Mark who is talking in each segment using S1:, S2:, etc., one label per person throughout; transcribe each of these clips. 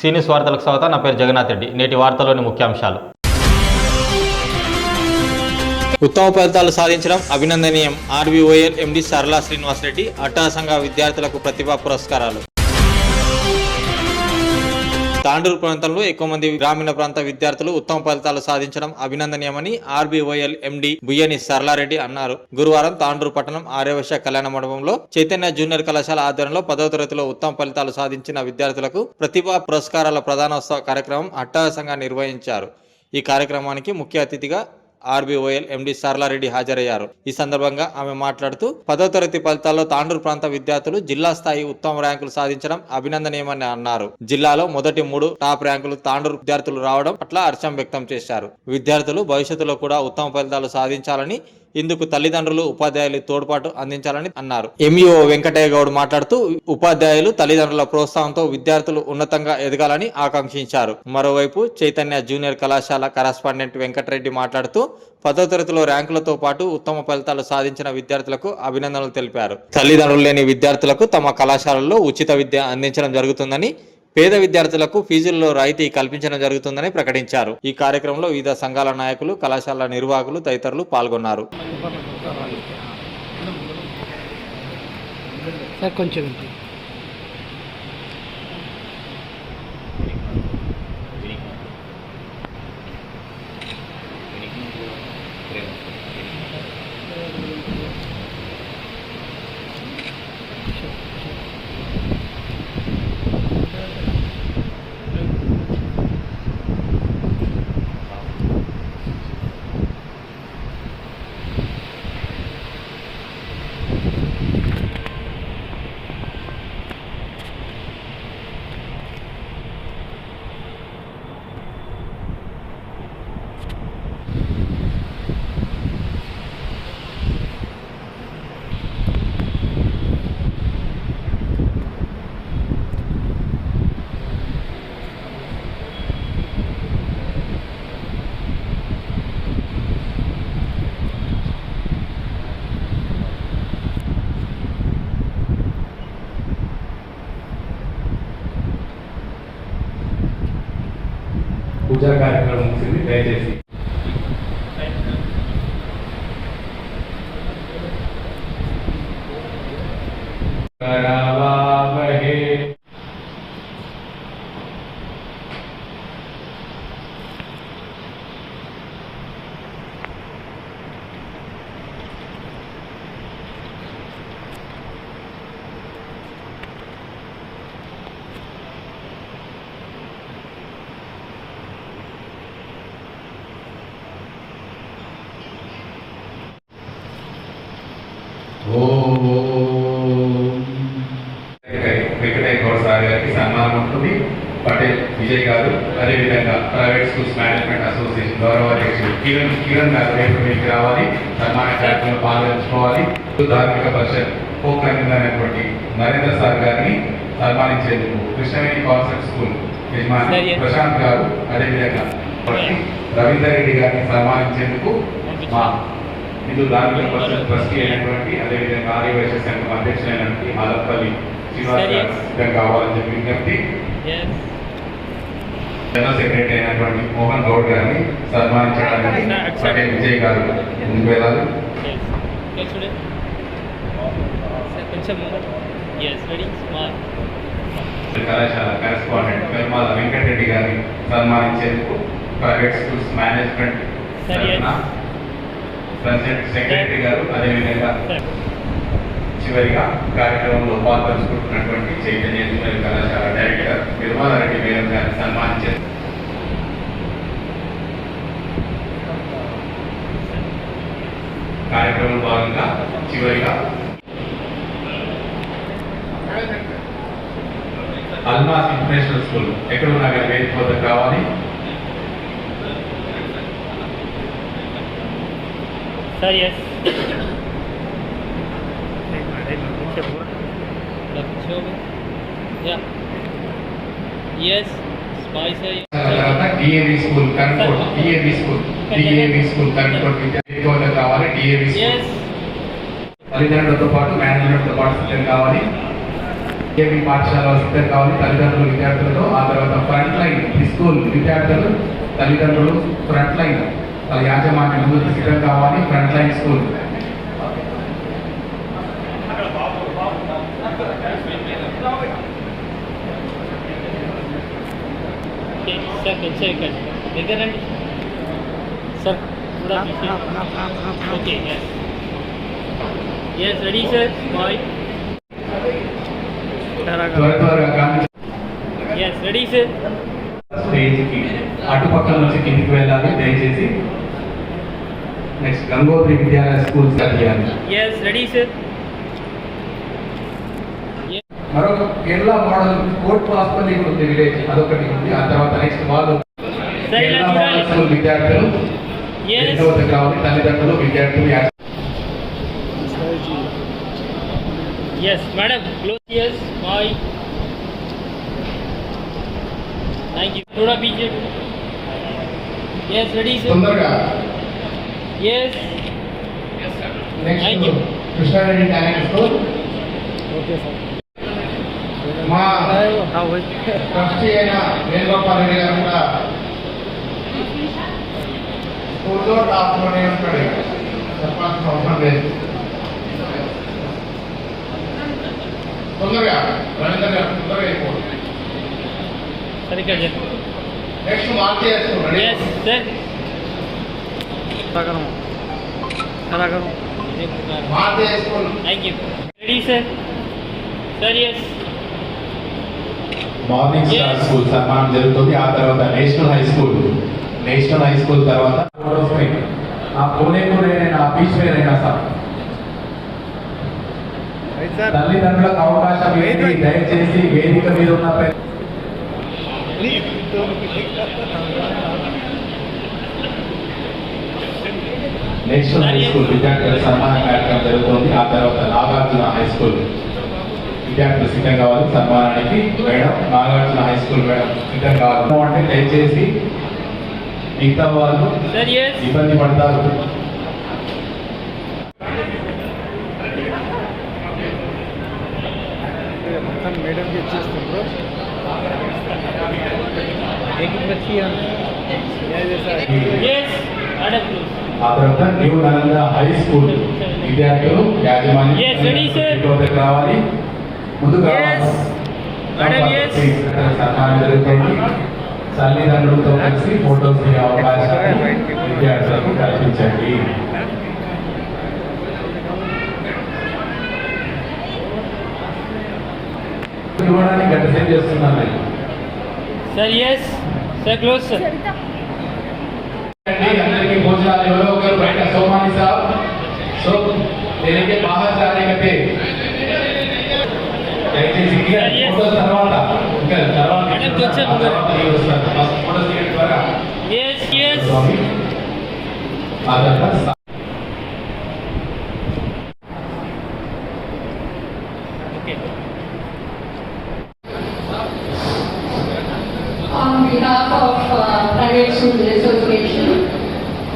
S1: సీనియస్ వార్తలకు స్వాగతం నా పేరు జగన్నాథ్ రెడ్డి. నేటి వార్తలోని ముఖ్యాంశాలు. ఉత్తమ ఫలితాలు సాధించడం అభినందనీయం. ఆర్బీఓఎల్ ఎండి సరళా శ్రీనివాస్ రెడ్డి విద్యార్థులకు ప్రతిభా పురస్కారాలు. తాండూరు ప్రాంతంలో ఎక్కువ మంది గ్రామీణ ప్రాంత విద్యార్థులు ఉత్తమ ఫలితాలు సాధించడం అభినందనీయమని ఆర్బీఓఎల్ ఎండి బుయ్యని సరళారెడ్డి అన్నారు. గురువారం తాండూరు పట్టణం ఆర్యవశ కళ్యాణ మండపంలో చైతన్య జూనియర్ కళాశాల ఆధ్వర్యంలో పదవ తరగతిలో ఉత్తమ ఫలితాలు సాధించిన విద్యార్థులకు ప్రతిభా పురస్కారాల ప్రధానోత్సవ కార్యక్రమం అట్టహాసంగా నిర్వహించారు. ఈ కార్యక్రమానికి ముఖ్య అతిథిగా ఆర్బీఓఎల్ ఎండి సరళారెడ్డి హాజరయ్యారు. ఈ సందర్భంగా ఆమె మాట్లాడుతూ పదో తరగతి ఫలితాల్లో తాండూరు ప్రాంత విద్యార్థులు జిల్లా స్థాయి ఉత్తమ ర్యాంకులు సాధించడం అభినందనీయమని అన్నారు. జిల్లాలో మొదటి మూడు టాప్ ర్యాంకులు తాండూరు విద్యార్థులు రావడం పట్ల హర్షం వ్యక్తం చేశారు. విద్యార్థులు భవిష్యత్తులో కూడా ఉత్తమ ఫలితాలు సాధించాలని ఇందుకు తల్లిదండ్రులు ఉపాధ్యాయులు తోడ్పాటు అందించాలని అన్నారు. ఎంఈఓ వెంకటయ్య గౌడ్ మాట్లాడుతూ ఉపాధ్యాయులు తల్లిదండ్రుల ప్రోత్సాహంతో విద్యార్థులు ఉన్నతంగా ఎదగాలని ఆకాంక్షించారు. మరోవైపు చైతన్య జూనియర్ కళాశాల కరస్పాండెంట్ వెంకటరెడ్డి మాట్లాడుతూ పదో తరగతిలో ర్యాంకులతో పాటు ఉత్తమ ఫలితాలు సాధించిన విద్యార్థులకు అభినందనలు తెలిపారు. తల్లిదండ్రులు లేని విద్యార్థులకు తమ కళాశాలల్లో ఉచిత విద్య అందించడం జరుగుతుందని పేద విద్యార్థులకు ఫీజుల్లో రాయితీ కల్పించడం జరుగుతుందని ప్రకటించారు. ఈ కార్యక్రమంలో వివిధ సంఘాల నాయకులు కళాశాల నిర్వాహకులు తదితరులు పాల్గొన్నారు.
S2: కొంచెం
S3: దయచేసి. కరవావహే ఓం వెంకటయ్య గౌడ్ సార్ గారికి సన్మానం ఉంటుంది పటేల్ విజయ్ గారు అదేవిధంగా ప్రైవేట్ స్కూల్స్ మేనేజ్మెంట్ అసోసియేషన్ గౌరవ అధ్యక్షుడు కిరణ్ కిరణ్ గారు రేపు మీకు రావాలి సన్మాన కార్యక్రమంలో పాల్గొంచుకోవాలి. ధార్మిక పరిషత్ అనేటువంటి నరేంద్ర సార్ గారిని సన్మానించేందుకు కృష్ణవేణి కాన్సెప్ట్ స్కూల్ యజమాని ప్రశాంత్ గారు అదేవిధంగా రవీందర్ రెడ్డి గారిని సన్మానించేందుకు మా హిందూ ధార్మిక పరిషత్ ట్రస్టీ అయినటువంటి అదేవిధంగా ఆర్యవైశ్య సంఘం అధ్యక్షులైనటువంటి మాలపల్లి శ్రీనివాస్ గారు సిద్ధం కావాలని చెప్పి విజ్ఞప్తి. జనరల్ సెక్రటరీ అయినటువంటి మోహన్ గౌడ్ గారిని సన్మానించడానికి పటేల్ విజయ్ గారు ముందుకు వెళ్ళాలి. కళాశాల కరెస్పాండెంట్ పెరుమాల వెంకటరెడ్డి గారిని సన్మానించేందుకు private schools management president secretary గారు అదేవిధంగా చివరిగా కార్యక్రమంలో పాల్పంచుకుంటున్నటువంటి చైతన్య జూనియర్ కళాశాల డైరెక్టర్ నిర్మలా రెడ్డి మేడం గారిని సన్మానించారు. కార్యక్రమం భాగంగా చివరిగా అల్మాస్ ఇంటర్నేషనల్ స్కూల్ ఎక్కడ ఉన్నా కానీ వేదిక వద్దకు కావాలి
S2: sir yes
S3: show current code
S2: కావాలి
S3: తల్లిదండ్రులతో పాటు మేనేజ్మెంట్తో పాటు సిద్ధం కావాలి. ఏమి పాఠశాల సిద్ధం కావాలి తల్లిదండ్రులు విద్యార్థులతో. ఆ తర్వాత ఫ్రంట్ లైన్ స్కూల్ విద్యార్థులు తల్లిదండ్రులు ఫ్రంట్ లైన్ యాజమాన్యం సిద్ధం కావాలి ఫ్రంట్ లైన్ స్కూల్
S2: मेरा कैसे है कैसे लेकर सर थोड़ा okay yes
S3: ready sir boy
S2: yes ready sir
S3: స్టేజ్కి అటుపక్కల నుంచి కిందికి వెళ్ళాలి దయచేసి next Gangotri Vidyalaya school sir
S2: yes ready sir
S3: మరొక కేరళ మోడల్ కోర్ట్ హాస్పిటల్ ఉంది విలేజ్ అదొకటి ఉంది ఆ తర్వాత నెక్స్ట్ వాళ్ళు కేరళ మోడల్ స్కూల్ విద్యార్థులు రెండవ దగ్గర ఉంది తల్లిదండ్రులు విద్యార్థులు
S2: Yes, madam. Close. Yes, my. Thank you. थोड़ा पीछे. Yes, ready sir.
S3: तंदरगा.
S2: Yes.
S3: Yes sir. Next.
S2: Thank you.
S3: Krishna Reddy talent school.
S2: Okay sir.
S3: మా ట్రస్టీ అయిన వేణుగోపాల్ రెడ్డి గారు కూడా స్కూల్లో టాప్లోనే ఉంటాడు. చెప్పాల్సిన అవసరం లేదు. తొందరగా రవీంద్ర గారు తొందరగా
S2: అయిపోతుంది
S3: నెక్స్ట్ మార్చి
S2: చేస్తున్నాడు खड़ा करूँ मार दे इसको thank
S3: morning star school sir మనం జరుగుతుంది ఆ తర్వాత national high school. National high school తర్వాత ఆ కోనేకూరైనా ఆ బీచ్ వేరైనా సార్. తల్లిదండ్రులకు అవకాశం ఏది దయచేసి వేదిక మీద ఉన్న నేషనల్ హై స్కూల్ విద్యార్థుల సన్మాన కార్యక్రమం జరుగుతుంది. ఆ తర్వాత నాగార్జున హై స్కూల్. విద్యార్థులు సిద్ధం కావాలి. సన్మానానికి madam Nagarjuna high school madam సిద్ధం కావాలి. అంటే దయచేసి మిగతా వాళ్ళు ఇబ్బంది పడతారు. ఆ తర్వాత న్యూ నలంద హై స్కూల్ విద్యార్థులు యాజమాన్యం కావాలి ముందుకు సన్మానం తల్లిదండ్రులతో కలిసి ఫోటోస్ అవకాశాన్ని విద్యార్థులకు కల్పించండి. చూడడానికి గంట సేపు చేస్తున్నాను. Sir yes sir
S2: close
S4: sir Swami. Adakah uh,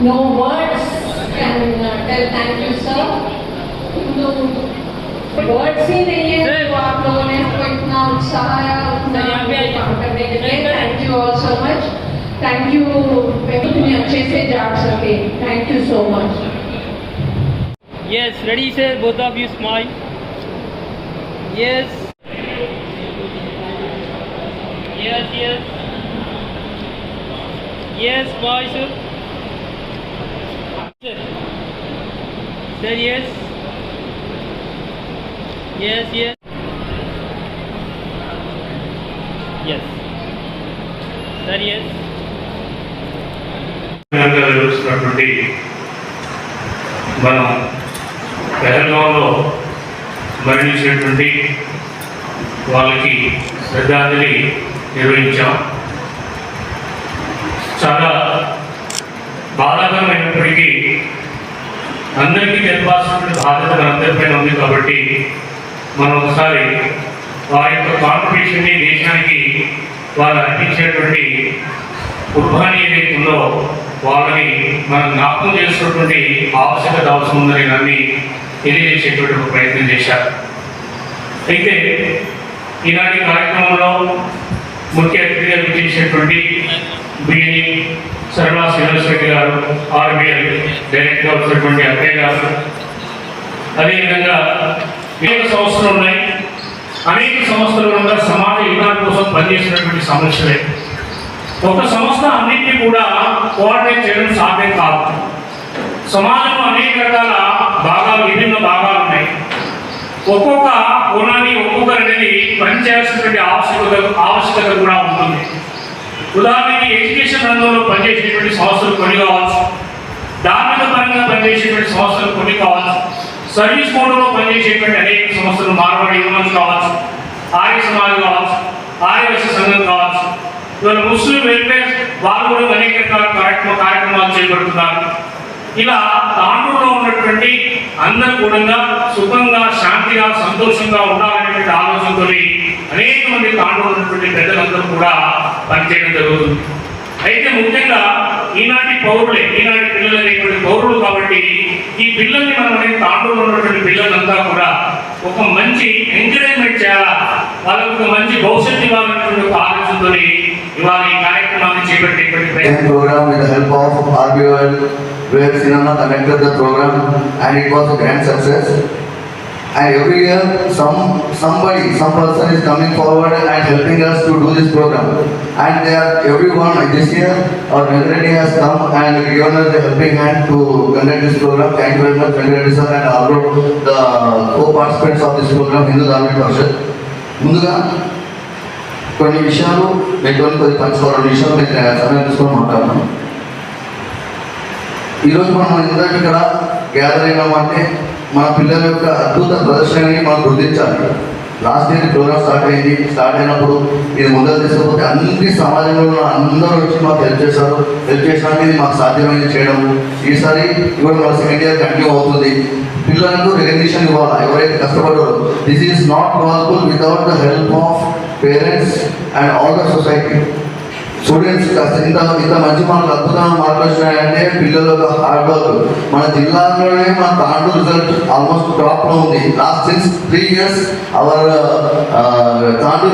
S4: No words can uh, tell thank you, sir. No words in English.
S2: You are known as
S4: Thank you all so
S2: much.
S4: Thank you अच्छे से जा सके thank you so much
S2: yes ready sir of you smile yes yes yes yes boy sir yes yes yes yes sir
S5: yes నిర్వహిస్తున్నటువంటి మనం పెహల్గాంలో మరణించినటువంటి వాళ్ళకి శ్రద్ధాంజలి నిర్వహించాం. చాలా బాధాకరమైనప్పటికీ అందరికీ తెలిపాల్సిన బాధ్యత మనందరిపైన ఉంది కాబట్టి మనం ఒకసారి వారి యొక్క కాంట్రిబ్యూషన్ని దేశానికి వారు అందించినటువంటి కుర్బానీ ఏదైతే వాళ్ళని మనం జ్ఞాపకం చేసినటువంటి ఆవశ్యకత అవసరం ఉందని నన్ను తెలియజేసేటువంటి ఒక ప్రయత్నం చేశారు. అయితే ఈనాటి కార్యక్రమంలో ముఖ్య అతిథిగా విచ్చేసినటువంటి బిఎని సరళా శ్రీనివాసరెడ్డి గారు ఆర్బీఐ డైరెక్టర్గా వచ్చినటువంటి అక్కయ్య గారు అదేవిధంగా అనేక సంస్థలు ఉన్నాయి. అనేక సంస్థల సమాజ యుగాల కోసం పనిచేసినటువంటి సమస్యలే. ఒక సంస్థ అన్నింటినీ కూడా కోఆర్డినేట్ చేయడం సాధ్యం కాదు. సమాజంలో అనేక రకాల భాగాలు విభిన్న భాగాలు ఉన్నాయి. ఒక్కొక్క కోణాన్ని ఒక్కొక్కరు అనేది పనిచేయాల్సినటువంటి ఆవశ్యకత ఆవశ్యకత కూడా ఉంటుంది. ఉదాహరణకి ఎడ్యుకేషన్ రంగంలో పనిచేసేటువంటి సంస్థలు కొన్ని కావచ్చు. ధార్మిక పరంగా పనిచేసేటువంటి సంస్థలు కొన్ని కావచ్చు. సర్వీస్ మోడల్లో పనిచేసేటువంటి అనేక సంస్థలు మార్వాడి యూనియన్స్ కావచ్చు ఆర్య సమాజం కావచ్చు ఆర్యవైశ్య సంఘం కావచ్చు ఇవాళ ముస్లిం వెల్ఫేర్ వాళ్ళు కూడా అనేక రకాల కార్యక్రమ కార్యక్రమాలు చేపడుతున్నారు. ఇలా తాండూరులో ఉన్నటువంటి అందరూ కూడా సుఖంగా శాంతిగా సంతోషంగా ఉండాలనేటువంటి ఆలోచనతో అనేక మంది తాండూరు ఉన్నటువంటి పెద్దలందరూ కూడా పనిచేయడం జరుగుతుంది. అయితే ముఖ్యంగా ఈనాటి పౌరులే ఈనాటి పిల్లలు అనేటువంటి పౌరులు కాబట్టి ఈ పిల్లల్ని మనం అనేది తాండూరులో ఉన్నటువంటి పిల్లలంతా కూడా ఒక మంచి ఎంకరేజ్మెంట్ చేయాలా? వాళ్ళకు ఒక మంచి భవిష్యత్తు ఇవ్వాలనేటువంటి ఒక ఆలోచనతో ఇవాళ ఈ కార్యక్రమాన్ని చేపట్టేటువంటి ప్రయత్నం
S6: program with the help of RBOL, where Sinama conducted the program and it was a grand success. And every year, some, somebody, some person is coming forward and helping us to do this program. And they are, everyone, this year, our Venkareddy has come and given us the helping hand to conduct this program. Thank you very much, Venkareddy sir, and all the co-participants of this program, Hindu Dharmic Parshad. ముందుగా కొన్ని విషయాలు మీతో కొద్ది పంచుకోవాలి విషయాలు మీకు సమయం తీసుకొని మాట్లాడతాను. ఈరోజు మనం ఇందాక ఇక్కడ గ్యాదర్ అయినామంటే మన పిల్లల యొక్క అద్భుత ప్రదర్శనని మనం గుర్తించాలి. లాస్ట్ ఇయర్ ప్రోగ్రామ్ స్టార్ట్ అయింది. స్టార్ట్ అయినప్పుడు ఇది ముందర తీసుకపోతే అన్ని సమాజంలో అందరూ వచ్చి మాకు హెల్ప్ చేశారు. హెల్ప్ చేసినట్టు ఇది మాకు సాధ్యమైంది చేయడం ఈసారి ఇవాళ మన సెకండ్ ఇయర్ కంటిన్యూ అవుతుంది. పిల్లలకు రికగ్నిషన్ ఇవ్వాలి? ఎవరైతే కష్టపడ్డారో? This is not possible without the help of parents and all the society. Students కాస్త ఇంత ఇంత మంచి మనకు అద్భుతంగా మాట్లాడుతున్నాయంటే పిల్లలకు పిల్లల హార్డ్ వర్క్. మన జిల్లాలోనే మన తాండు రిజల్ట్ ఆల్మోస్ట్ టాప్లో ఉంది last since three years our తాండు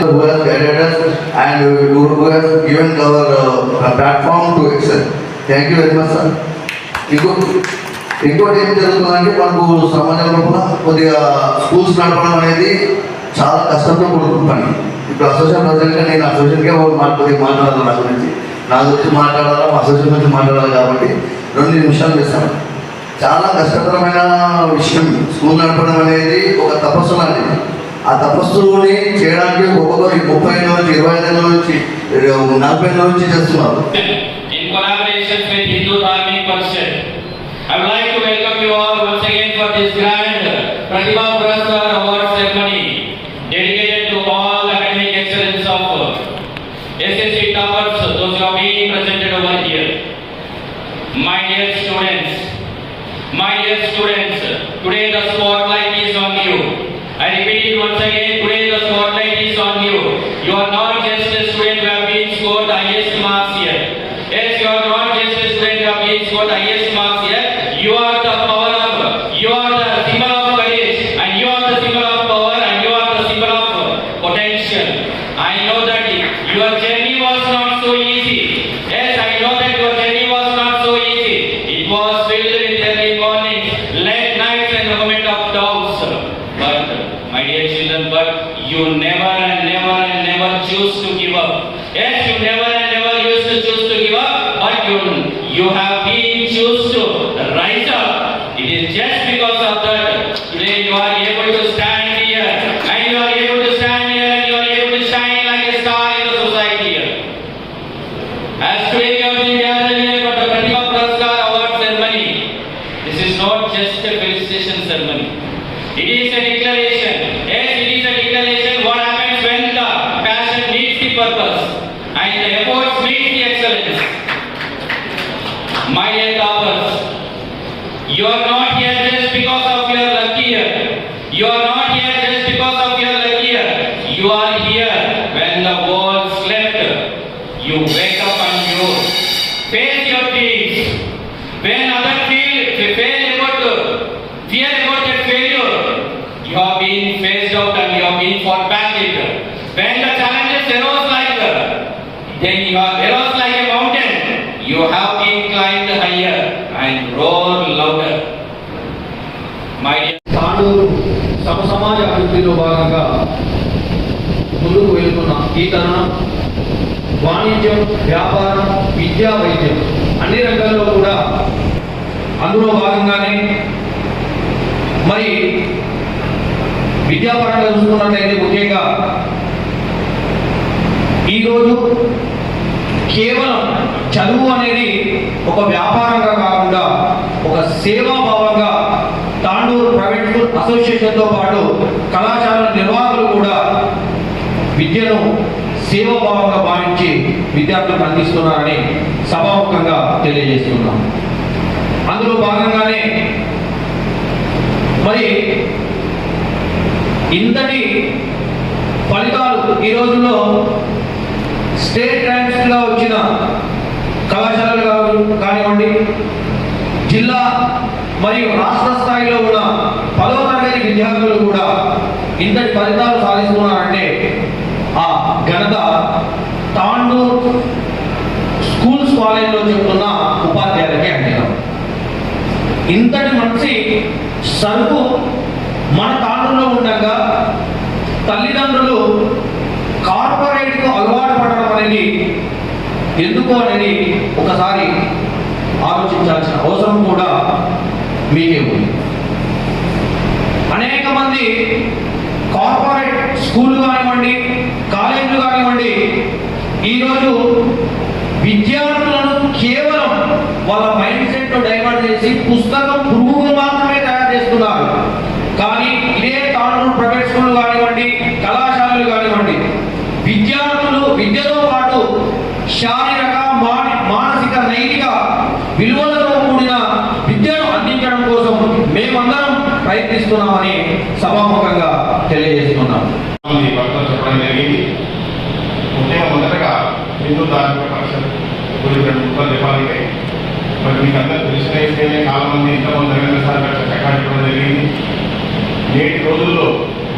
S6: and who given our platform to excel thank you very much sir ఇంకో ఇంకోటి ఏం జరుగుతుందంటే మనకు సమాజం లోపల కొద్దిగా స్కూల్స్ నడపడం అనేది చాలా కష్టంతో కూడుకున్న పని ఇప్పుడు అసోసియేషన్ ప్రెసిడెంట్గా నేను అసోసియేషన్గా మాకు కొద్దిగా మాట్లాడాలి నా గురించి. నా గురించి మాట్లాడాలా? మా అసోసియేషన్ గురించి మాట్లాడాలి కాబట్టి రెండు నిమిషాలు చేస్తాను. చాలా కష్టతరమైన విషయం. స్కూల్ నడపడం అనేది ఒక తపస్సు లాంటిది. ఆ తపస్సుని చేయడానికి ఒక్కొక్కరు ముప్పై ఐదు నుంచి ఇరవై ఐదు నుంచి నలభై ఐదు నుంచి చేస్తున్నారు.
S2: In collaboration with Hindu like to welcome you all once again for this grand Pratibha Puraskar Award ceremony. Dear students, today the spotlight is on you. I repeat it once again, today the spotlight is on you. You are not just a student who have been scored the highest marks here. Yes, you are not just a student who have been scored the highest marks here. You are the power of, you are the symbol of courage, and you are the symbol of power, and you are the symbol of potential. I know that your journey was not so easy. Yes, I know that your journey was not so easy. It was filled with early mornings, late nights, and moment of doubts. But, my dear children, but you never and never and never choose to give up. Yes, you never and never used to choose to give up, but you, you have been choose to rise up. It is just because of that today you are able to stand here, and you are able to stand here, and you are able to shine like a star in the society here. As today we have been gathered here for the Pratibha Puraskar Award ceremony, this is not just a felicitation ceremony. It is a declaration. Yes, it is a declaration what happens when the passion meets the purpose and the efforts meet the excellence. My dear toppers, you are not here just because of your luck here. You are not here just because of your luck here. You are here when the world slept. You wake up and you face your dreams. When other fought back it. When the challenges arose like then you are arose like a mountain, you have been climbed higher and roar louder. My dear
S7: Tandur సమ అభివృద్ధిలో భాగంగా ముందుకు వెళ్తున్న ఈ తరుణం వాణిజ్యం వ్యాపారం విద్యా వైద్యం అన్ని రంగాల్లో కూడా అందులో భాగంగానే మరి విద్యాపరంగా చూసుకున్నట్లయితే ముఖ్యంగా ఈరోజు కేవలం చదువు అనేది ఒక వ్యాపారంగా కాకుండా ఒక సేవాభావంగా తాండూరు ప్రైవేట్ స్కూల్ అసోసియేషన్తో పాటు కళాశాల నిర్వాహకులు కూడా విద్యను సేవాభావంగా భావించి విద్యార్థులకు అందిస్తున్నారని సభాముఖంగా తెలియజేస్తున్నాం. అందులో భాగంగానే మరి ఇంతటి ఫలితాలు ఈ రోజుల్లో స్టేట్ ర్యాంక్స్గా వచ్చిన కళాశాలలు కానివ్వండి జిల్లా మరియు రాష్ట్ర స్థాయిలో ఉన్న పదవ తరగతి విద్యార్థులు కూడా ఇంతటి ఫలితాలు సాధిస్తున్నారంటే ఆ ఘనత తాండూర్ స్కూల్స్ కాలేజ్లో చెప్తున్న ఉపాధ్యాయులకే అంకితం. ఇంతటి మంచి సరుకు మన కాలంలో ఉండగా తల్లిదండ్రులు కార్పొరేట్కు అలవాటు పడడం అనేది ఎందుకు అనేది ఒకసారి ఆలోచించాల్సిన అవసరం కూడా మీకే ఉంది. అనేక మంది కార్పొరేట్ స్కూళ్ళు కానివ్వండి కాలేజీలు కానివ్వండి ఈరోజు విద్యార్థులను కేవలం వాళ్ళ మైండ్ సెట్ డైవర్ట్ చేసి పుస్తకం పురుగులు మాత్రమే తయారు చేస్తున్నారు కానీ ఇదే తాండూరు ప్రైవేట్ స్కూల్ కానివ్వండి కళాశాలలు కానివ్వండి విద్యార్థులు విద్యతో పాటు శారీరక మాన- మానసిక నైతిక విలువలతో కూడిన విద్యను అందించడం కోసం మేమందరం ప్రయత్నిస్తున్నామని సభాముఖంగా తెలియజేస్తున్నాం
S3: మంది భక్తులు చెప్పడం జరిగింది ముఖ్యంగా మొదటగా హిందూ ధార్మిక పరిషత్ గురించి రెండు ముక్కలు చెప్పాలి మరి మీకు చేస్తేనే తెలిసిన చాలా మంది ఇంతమంది రవీంద్ర సార్ చక్కగా జరిగింది. నేటి రోజుల్లో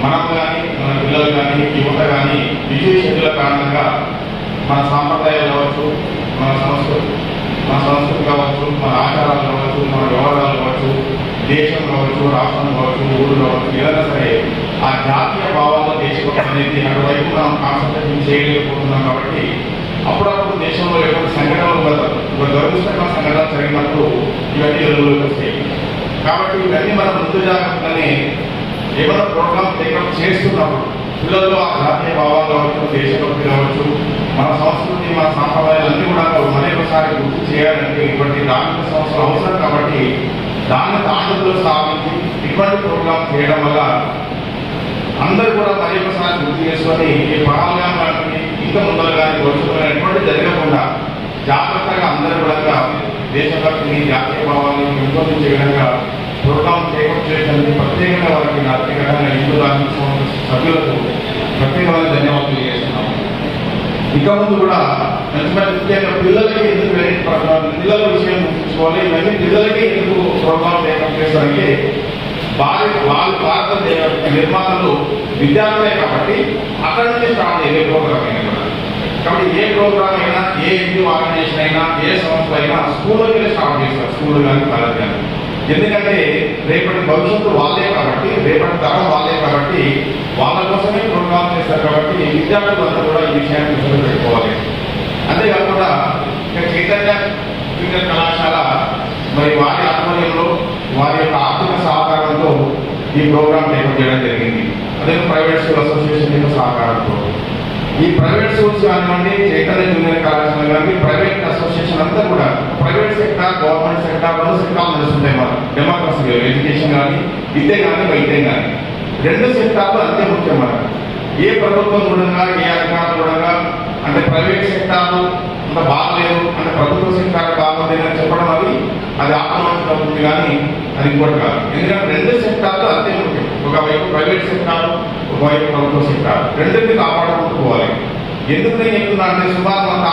S3: మనం కానీ మన పిల్లలు కానీ యువత కానీ విద్యుత్ శక్తుల కారణంగా మన సాంప్రదాయాలు కావచ్చు మన సంస్కృతి మన సంస్కృతి కావచ్చు మన ఆచారాలు కావచ్చు మన వ్యవహారాలు కావచ్చు దేశం కావచ్చు రాష్ట్రం కావచ్చు ఊరు కావచ్చు ఏదైనా సరే ఆ జాతీయ భావాల్లో దేశభక్తి అనేది అటువైపు మనం కాన్సన్ట్రేషన్ చేయలేకపోతున్నాం కాబట్టి అప్పుడప్పుడు దేశంలో ఎటువంటి సంఘటనలు ఒక దురదృష్టకర సంఘటనలు జరిగినప్పుడు ఇవన్నీ వెలుగులోకి వస్తాయి కాబట్టి ఇవన్నీ మనం ముందు జాగ్రత్తగానే ఏమైనా ప్రోగ్రామ్ టేకప్ చేస్తున్నప్పుడు పిల్లల్లో ఆ జాతీయ భావాలు కావచ్చు దేశభక్తి కావచ్చు మన సంస్కృతి మన సాంప్రదాయాలన్నీ కూడా మరొకసారి గుర్తు చేయాలంటే ఇటువంటి ధార్మిక సంస్థలు అవసరం కాబట్టి దాన్ని తాండూరులో స్థాపించి ఇటువంటి ప్రోగ్రామ్ చేయడం వల్ల అందరూ కూడా మరొకసారి ఒకసారి గుర్తు చేసుకొని ఈ పరాలుగా కానీ ఇంకా కానీ భవిష్యత్తులో ఎటువంటి జరగకుండా జాగ్రత్తగా అందరూ కూడా దేశభక్తిని జాతీయ భావాన్ని పెంపొందించే విధంగా ప్రోగ్రాం టేకప్ ప్రత్యేకంగా వారికి నా వ్యక్తిగతంగా హిందూ ధార్మిక సభ్యులకు ప్రత్యేకమైన ధన్యవాదాలు తెలియజేస్తున్నాము ఇక ముందు కూడా మంచి ముఖ్యంగా పిల్లలకి ఎందుకు వెళ్ళి పిల్లల విషయం చూసుకోవాలి ఇవన్నీ పిల్లలకి ఎందుకు ప్రోగ్రాం చేయడం చేస్తారంటే వారి వాళ్ళ భారత నిర్మాతలు విద్యార్థులే కాబట్టి అక్కడి నుంచి స్టార్ట్ అయ్యే ప్రోగ్రామ్ అయినా కాబట్టి ఏ ప్రోగ్రామ్ అయినా ఏ ఎన్జిఓ ఆర్గనైజేషన్ అయినా ఏ సంస్థ అయినా స్కూల్లోకి స్టార్ట్ చేస్తారు. స్కూల్ కానీ కాలేజ్ కానీ. ఎందుకంటే రేపటి భవిష్యత్తు వాళ్ళే కాబట్టి రేపటి తరం వాళ్ళే కాబట్టి వాళ్ళ కోసమే ప్రోగ్రామ్ చేస్తారు కాబట్టి విద్యార్థులు కూడా ఈ విషయాన్ని దృష్టిలో పెట్టుకోవాలి. అంతేకాకుండా ఇక చైతన్య క్రికెట్ కళాశాల మరి వారి ఆధ్వర్యంలో వారి యొక్క ఆర్థిక సహకారంతో ఈ ప్రోగ్రామ్ టేకప్ చేయడం జరిగింది. అదే ప్రైవేట్ స్కూల్ అసోసియేషన్ యొక్క సహకారంతో. ఈ ప్రైవేట్ స్కూల్స్ కానివ్వండి చైతన్య జూనియర్ కళాశాల కానీ ప్రైవేట్ అసోసియేషన్ అంతా కూడా ప్రైవేట్ సెక్టార్ గవర్నమెంట్ సెక్టార్ రెండు సెక్టార్లు నడుస్తుంటాయి మనం డెమోక్రసీ ఎడ్యుకేషన్ కానీ విద్య కానీ వైద్యం కానీ రెండు సెక్టార్లు అంతే ముఖ్యం మనం ఏ ప్రభుత్వం కూడా ఏ అధికారం కూడా అంటే ప్రైవేట్ సెక్టార్లు అంత బాగలేదు అంటే ప్రభుత్వ సెక్టార్ బాగుంది అని చెప్పడం అది అది ఆత్మహత్య అవుతుంది కానీ అది ఇంకోటి కాదు. ఎందుకంటే రెండు సెక్టార్లు అంతే ముఖ్యం ఒకవైపు ప్రైవేట్ సెక్టార్ ఒకవైపు ప్రభుత్వ సెక్టార్. రెండింటిని కాపాడుకుంటుకోవాలి ఎందుకు నేను చెప్తున్నా అంటే సుమారు మన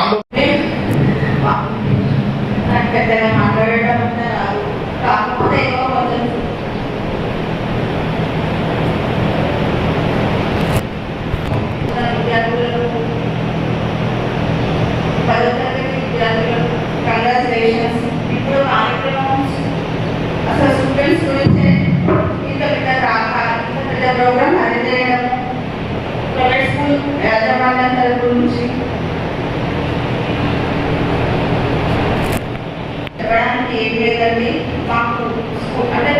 S8: కంగ్రాచులేషన్స్ గురించి ఇంత పెద్ద రాక ఇంత పెద్ద ప్రోగ్రాం అది చెప్పడానికి ఏం లేదండి మాకు అంటే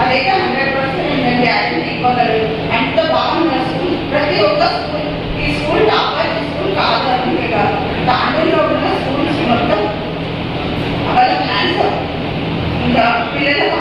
S8: అదైతే హండ్రెడ్ పర్సెంట్ ఏంటంటే యాక్షన్ ఇవ్వగలరు ఎంత బాగున్న స్కూల్ ప్రతి ఒక్క స్కూల్ ఈ స్కూల్ టాపర్ ఈ స్కూల్ కాదు అంటే కాదు దాంట్లో ఉన్న స్కూల్స్ మొత్తం వాళ్ళ ప్లాన్స్ ఇంకా పిల్లలకు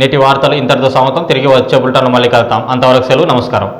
S1: నేటి వార్తలు ఇంతటితో సమతం తిరిగి వచ్చే బులెటన్లు మళ్ళీ కలుతాం అంతవరకు సెలవు. నమస్కారం.